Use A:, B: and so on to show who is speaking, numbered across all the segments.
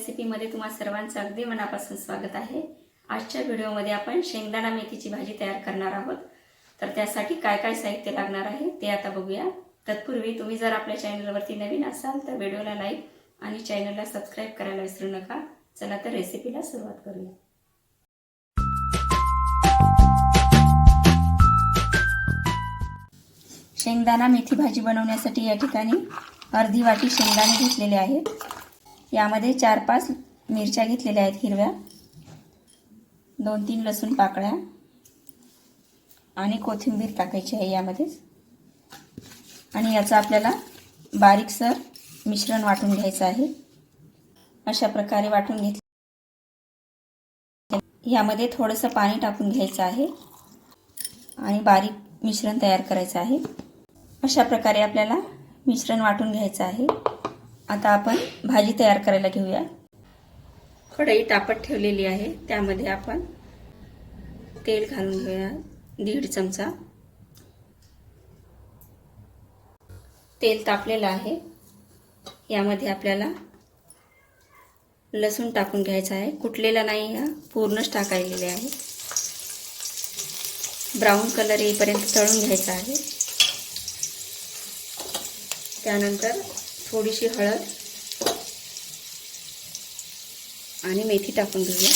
A: रेसिपीमध्ये तुम्हा सर्वांचं अगदी मनापासून स्वागत आहे. आजच्या व्हिडिओमध्ये आपण शेंगदाणा मेथीची भाजी तयार करणार आहोत. तर त्यासाठी काय काय साहित्य लागणार आहे ते आता बघूया. तत्पूर्वी तुम्ही जर आपल्या चॅनलवरती नवीन असाल तर व्हिडिओला लाईक आणि चॅनलला सबस्क्राईब करायला विसरू नका. चला तर रेसिपीला सुरुवात करूया. शेंगदाणा मेथी भाजी बनवण्यासाठी या ठिकाणी अर्धी वाटी शेंगदाणे घेतलेले आहेत. यामध्ये चार पाच मिरच्या घेतलेल्या आहेत हिरव्या. दोन तीन लसूण पाकळ्या. आणि कोथिंबीर टाकायची आहे यामध्येच. आणि याचं आपल्याला बारीकसर मिश्रण वाटून घ्यायचं आहे. अशा प्रकारे वाटून घेतलं. यामध्ये थोडंसं पाणी टाकून घ्यायचं आहे. आणि बारीक मिश्रण तयार करायचं आहे. अशा प्रकारे आपल्याला मिश्रण वाटून घ्यायचं आहे. आता आपण भाजी तयार करायला घेऊया. कढई तापत ठेवलेली आहे. त्यामध्ये आपण तेल घालून घेऊया. दीड चमचा. तेल तापलेलं आहे. यामध्ये आपल्याला लसूण टाकून घ्यायचा आहे. कुटलेला नाही हा पूर्णच टाकायलेले आहे. ब्राऊन कलर येईपर्यंत तळून घ्यायचा आहे. त्यानंतर थोडीशी हळद आणि मेथी टाकून घेऊया.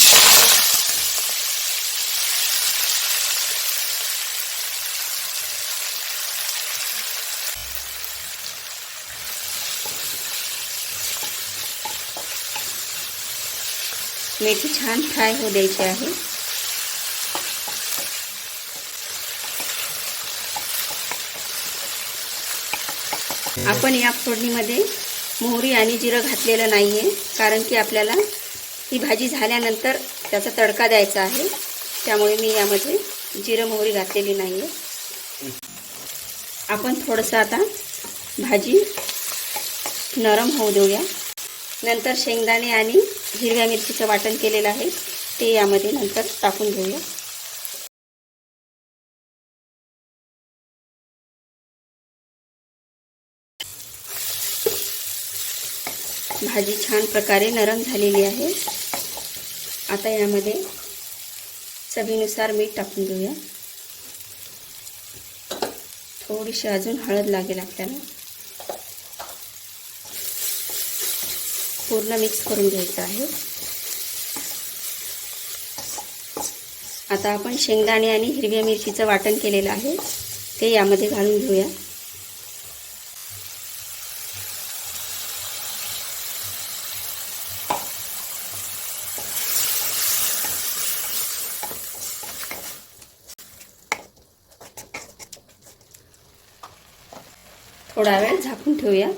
A: मेथी छान फ्राय होऊ द्यायची आहे. आपण या फोडणीमध्ये मोहरी आणि जिरं घातलेलं नाही आहे कारण की आपल्याला ही भाजी झाल्यानंतर त्याचा तडका द्यायचा आहे. त्यामुळे मी यामध्ये जिरं मोहरी घातलेली नाही आहे आपण थोडंसं आता भाजी नरम होऊ देऊया. नंतर शेंगदाणे आणि हिरव्या मिरचीचं वाटण केलेलं आहे. ते यामध्ये नंतर टाकून घेऊया. भाजी छान प्रकारे नरम झालेली आहे. आता यामध्ये चवीनुसार मीठ टाकून घेऊया थोडीशी अजून हळद लागेल आपल्याला. पूर्ण मिक्स करून घ्यायचं आहे. आता आपण शेंगदाणे आणि हिरव्या मिरचीचं वाटण केलेलं आहे. ते यामध्ये घालून घेऊया. थोडा वेळ झाकून ठेवूया.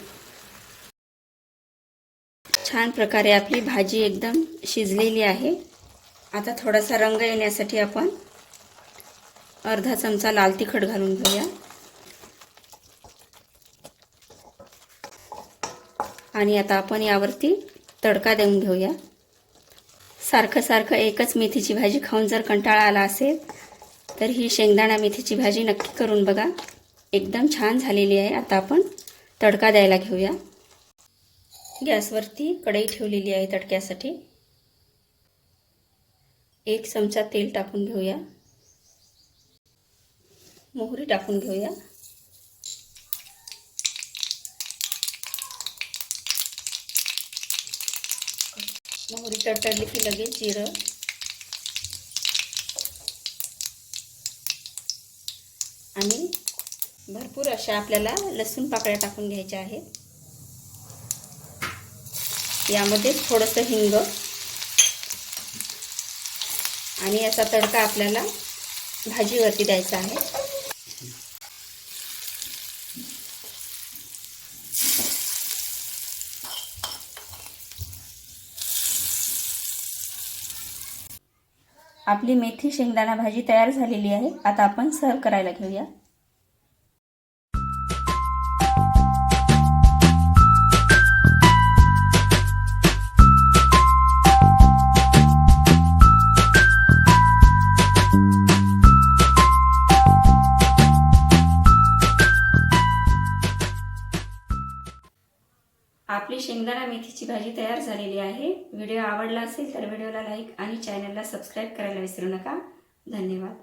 A: छान प्रकारे आपली भाजी एकदम शिजलेली आहे. आता थोडासा रंग येण्यासाठी आपण अर्धा चमचा लाल तिखट घालून घेऊया. आणि आता आपण यावरती तडका देऊन घेऊया. सारखं सारखं एकच मेथीची भाजी खाऊन जर कंटाळा आला असेल तर ही शेंगदाणा मेथीची भाजी नक्की करून बघा. एकदम छान झालेली आहे. आता आपण तडका द्यायला घेऊया. गॅसवरती कढई ठेवलेली आहे तडक्यासाठी. एक चमचा तेल टाकून घेऊया. मोहरी टाकून घेऊया. मोहरी तडतडली की लगेच जिरं. आणि भरपूर अशा आपल्याला लसूण पाकळ्या टाकून घ्यायच्या आहेत. यामध्ये थोडंसं हिंग आणि याचा तडका आपल्याला भाजीवरती द्यायचा आहे. आपली मेथी शेंगदाणा भाजी तयार झालेली आहे. आता आपण सर्व करायला घेऊया. आपली शेंगदाणा मेथीची भाजी तयार झालेली आहे. व्हिडिओ आवडला असेल तर व्हिडिओला लाईक आणि चॅनलला सबस्क्राईब करायला विसरू नका. धन्यवाद.